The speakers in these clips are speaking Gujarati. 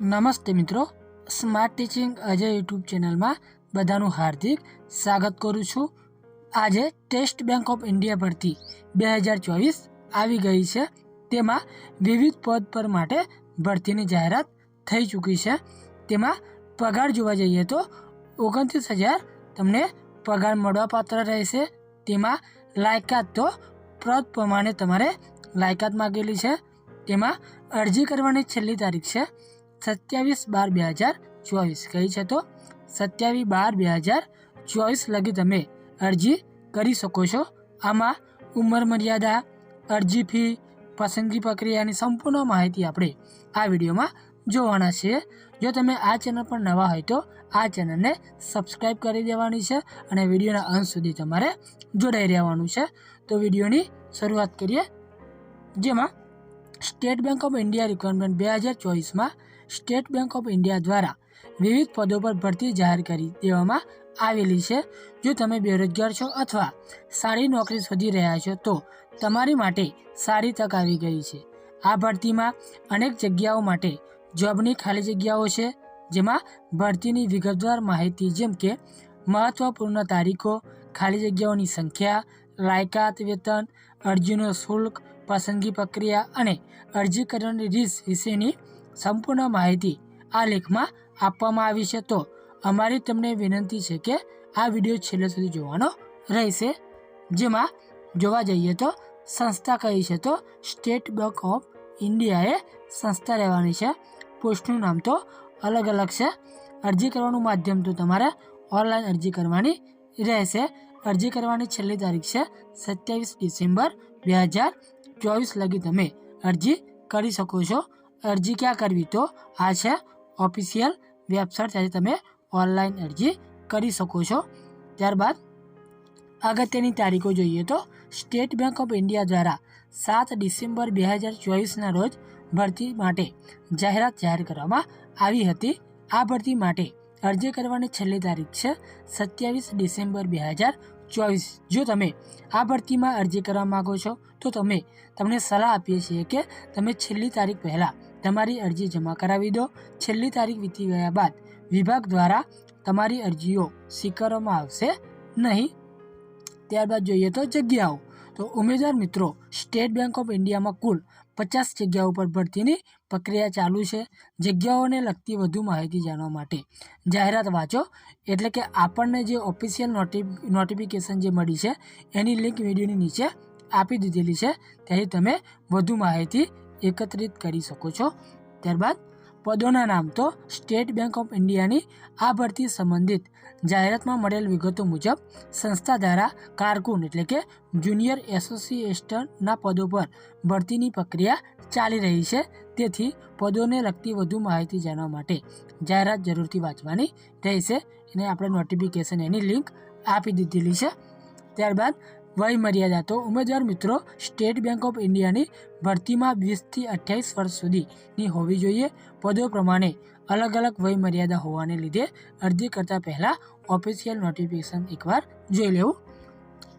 નમસ્તે મિત્રો. સ્માર્ટ ટીચિંગ અજય યુટ્યુબ ચેનલમાં બધાનું હાર્દિક સ્વાગત કરું છું. આજે ટેસ્ટ બેંક ઓફ ઇન્ડિયા પરથી બે હજાર ચોવીસ આવી ગઈ છે. તેમાં વિવિધ પદ પર માટે ભરતીની જાહેરાત થઈ ચૂકી છે. તેમાં પગાર જોવા જઈએ તો ઓગણત્રીસ હજાર તમને પગાર મળવાપાત્ર રહેશે. તેમાં લાયકાત તો પદ પ્રમાણે તમારે લાયકાત માગેલી છે. તેમાં અરજી કરવાની છેલ્લી તારીખ છે. સત્યાવીસ બાર બે હજાર ચોવીસ. કઈ છે તો, સત્યાવીસ બાર બે હજાર ચોવીસ લગી તમે અરજી કરી શકો છો. આમાં ઉંમર મર્યાદા, અરજી ફી, પસંદગી પ્રક્રિયાની સંપૂર્ણ માહિતી આપણે આ વિડીયોમાં જોવાના છીએ જો તમે આ ચેનલ પર નવા હોય તો આ ચેનલને સબસ્ક્રાઈબ કરી દેવાની છે અને વિડીયોના અંત સુધી તમારે જોડાઈ રહેવાનું છે. તો વિડીયોની શરૂઆત કરીએ, જેમાં State Bank of India requirement બે હજાર ચોવીસમાં સ્ટેટ બેંક ઓફ ઇન્ડિયા દ્વારા વિવિધ પદો પર ભરતી જાહેર કરી દેવામાં આવેલી છે. જો તમે બેરોજગાર છો અથવા સારી નોકરી શોધી રહ્યા છો, તો તમારી માટે સારી તક આવી ગઈ છે. આ ભરતીમાં અનેક જગ્યાઓ માટે જોબની ખાલી જગ્યાઓ છે, જેમાં ભરતીની વિગતવાર માહિતી જેમ કે મહત્વપૂર્ણ તારીખો, ખાલી જગ્યાઓની સંખ્યા, લાયકાત વેતન, અરજીનો શુલ્ક, પસંદગી પ્રક્રિયા અને અરજી કરવાની રીત વિશેની સંપૂર્ણ માહિતી આ લેખમાં આપવામાં આવી છે. તો અમારી તમને વિનંતી છે કે આ વીડિયો છેલ્લે સુધી જોવાનો રહેશે. જેમાં જોવા જઈએ તો સંસ્થા કઈ છે? તો સ્ટેટ બેંક ઓફ ઇન્ડિયાએ સંસ્થા રહેવાની છે. પોસ્ટનું નામ તો અલગ અલગ છે. અરજી કરવાનું માધ્યમ તો તમારે ઓનલાઈન અરજી કરવાની રહેશે. અરજી કરવાની છેલ્લી તારીખ છે સત્યાવીસ ડિસેમ્બર બે હજાર ચોવીસ લગી તમે અરજી કરી શકો છો. અરજી ક્યાં કરવી? તો આ છે ઓફિશિયલ વેબસાઇટ ત્યાંથી તમે ઓનલાઈન અરજી કરી શકો છો. ત્યારબાદ અગત્યની તારીખો જોઈએ તો સ્ટેટ બેંક ઓફ ઇન્ડિયા દ્વારા સાત ડિસેમ્બર બે હજાર ચોવીસના રોજ ભરતી માટે જાહેરાત જાહેર કરવામાં આવી હતી. આ ભરતી માટે અરજી કરવાની છેલ્લી તારીખ છે સત્યાવીસ ડિસેમ્બર બે હજાર ચોવીસ. જો તમે આ ભરતીમાં અરજી કરવા માગો છો, તો તમે તમને સલાહ આપીએ છીએ કે તમે છેલ્લી તારીખ પહેલાં તમારી અરજી જમા કરાવી દો. છેલ્લી તારીખ વીતી ગયા બાદ વિભાગ દ્વારા તમારી અરજીઓ સ્વીકારવામાં આવશે નહીં. ત્યારબાદ જોઈએ તો જગ્યાઓ. તો ઉમેદવાર મિત્રો, સ્ટેટ બેંક ઓફ ઇન્ડિયામાં કુલ પચાસ જગ્યાઓ પર ભરતીની પ્રક્રિયા ચાલુ છે. જગ્યાઓને લગતી વધુ માહિતી જાણવા માટે જાહેરાત વાંચો. એટલે કે આપણને જે ઓફિશિયલ નોટિ, નોટિફિકેશન જે મળી છે, એની લિંક વિડીયોની નીચે આપી દીધેલી છે. ત્યાંથી તમે વધુ માહિતી એકત્રિત કરી શકો છો. ત્યારબાદ પદોના નામ તો સ્ટેટ બેંક ઓફ ઇન્ડિયાની આ ભરતી સંબંધિત જાહેરાતમાં મળેલ વિગતો મુજબ સંસ્થા દ્વારા કારકુન એટલે કે જુનિયર એસોસિએશનના પદો પર ભરતીની પ્રક્રિયા ચાલી રહી છે. તેથી પદોને લગતી વધુ માહિતી જાણવા માટે જાહેરાત જરૂરથી વાંચવાની રહેશે. એને આપણે નોટિફિકેશન એની લિંક આપી દીધેલી છે. ત્યારબાદ વય મર્યાદા તો ઉમેદવાર મિત્રો સ્ટેટ બેંક ઓફ ઇન્ડિયાની ભરતીમાં વીસથી અઠ્યાવીસ વર્ષ સુધીની હોવી જોઈએ. પદો પ્રમાણે અલગ અલગ વય મર્યાદા હોવાને લીધે અરજી કરતાં પહેલાં ઓફિશિયલ નોટિફિકેશન એકવાર જોઈ લેવું.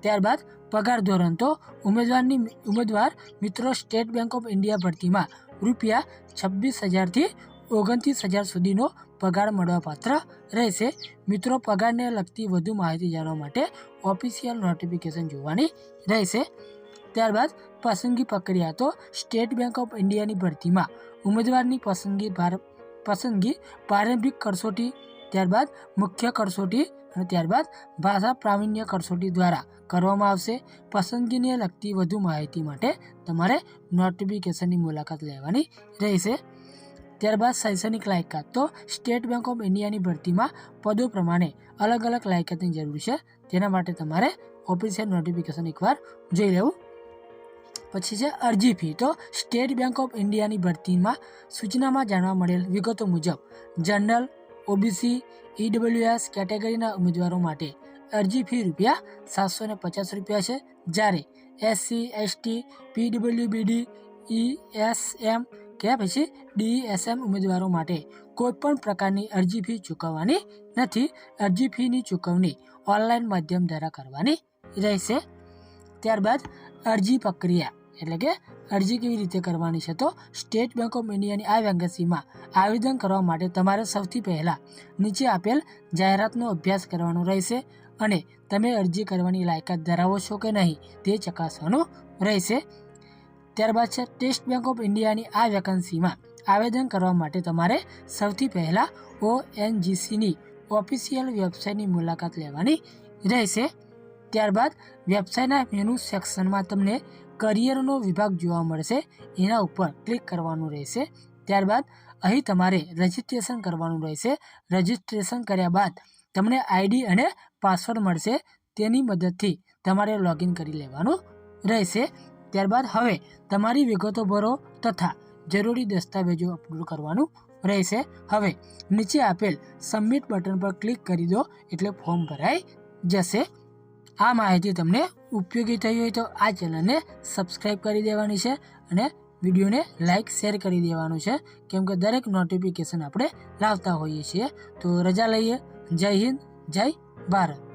ત્યારબાદ પગાર ધોરણ તો ઉમેદવારની ઉમેદવાર મિત્રો સ્ટેટ બેંક ઓફ ઇન્ડિયા ભરતીમાં રૂપિયા છવ્વીસ હજારથી ઓગણત્રીસ હજાર સુધીનો પગાર મળવાપાત્ર રહેશે. મિત્રો, પગારને લગતી વધુ માહિતી જાણવા માટે ઓફિશિયલ નોટિફિકેશન જોવાની રહેશે. ત્યારબાદ, પસંદગી પ્રક્રિયા તો સ્ટેટ બેંક ઓફ ઇન્ડિયાની ભરતીમાં. ઉમેદવારની પસંદગી ભાર, પસંદગી પ્રારંભિક કસોટી, ત્યારબાદ મુખ્ય કસોટી અને ત્યારબાદ ભાષા પ્રાવીણ્ય કસોટી દ્વારા કરવામાં આવશે. પસંદગીને લગતી વધુ માહિતી માટે તમારે નોટિફિકેશનની મુલાકાત લેવાની રહેશે. ત્યારબાદ શૈક્ષણિક લાયકાત. તો સ્ટેટ બેંક ઓફ ઇન્ડિયાની ભરતીમાં પદો પ્રમાણે અલગ અલગ લાયકાતની જરૂર છે. તેના માટે તમારે ઓફિશિયલ નોટિફિકેશન એકવાર જોઈ લેવું પછી છે અરજી ફી તો સ્ટેટ બેંક ઓફ ઇન્ડિયાની ભરતીમાં સૂચનામાં જાણવા મળેલ વિગતો મુજબ જનરલ, ઓબીસી ઈડબ્લ્યુએસ કેટેગરીના ઉમેદવારો માટે અરજી ફી રૂપિયા સાતસો ને પચાસ રૂપિયા છે. જ્યારે એસસી, એસટી પીડબ્લ્યુબીડી ઈએસએમ કે પછી ડીએસએમ ઉમેદવારો માટે કોઈપણ પ્રકારની અરજી ફી ચૂકવવાની નથી. અરજી ફીની ચૂકવણી ઓનલાઈન માધ્યમ દ્વારા કરવાની રહેશે. ત્યારબાદ અરજી પ્રક્રિયા, એટલે કે અરજી કેવી રીતે કરવાની છે તો સ્ટેટ બેંક ઓફ ઇન્ડિયાની આ વેકેન્સીમાં આવેદન કરવા માટે તમારે સૌથી પહેલાં નીચે આપેલ જાહેરાતનો અભ્યાસ કરવાનો રહેશે અને તમે અરજી કરવાની લાયકાત ધરાવો છો કે નહીં તે ચકાસવાનું રહેશે. ત્યારબાદ છે, ટેસ્ટ બેંક ઓફ ઇન્ડિયાની આ વેકન્સીમાં આવેદન કરવા માટે તમારે સૌથી પહેલાં ઓ એનજીસીની ઓફિશિયલ વેબસાઇટની મુલાકાત લેવાની રહેશે. ત્યારબાદ વેબસાઇટના મેનુ સેક્શનમાં તમને કરિયરનો વિભાગ જોવા મળશે, એના ઉપર ક્લિક કરવાનું રહેશે. ત્યારબાદ અહીં તમારે રજિસ્ટ્રેશન કરવાનું રહેશે. રજિસ્ટ્રેશન કર્યા બાદ તમને આઈડી અને પાસવર્ડ મળશે, તેની મદદથી તમારે લોગિન કરી લેવાનું રહેશે. ત્યારબાદ હવે તમારી વિગતો ભરો તથા જરૂરી દસ્તાવેજો અપલોડ કરવાનું રહેશે. હવે નીચે આપેલ સબમિટ બટન પર ક્લિક કરી દો એટલે ફોર્મ ભરાઈ જશે. આ માહિતી તમને ઉપયોગી થઈ હોય તો આ ચેનલને સબસ્ક્રાઈબ કરી દેવાની છે અને વિડીયોને લાઇક શેર કરી દેવાનું છે. કેમ કે દરેક નોટિફિકેશન આપણે લાવતા હોઈએ છીએ. તો રજા લઈએ. જય હિન્દ, જય ભારત.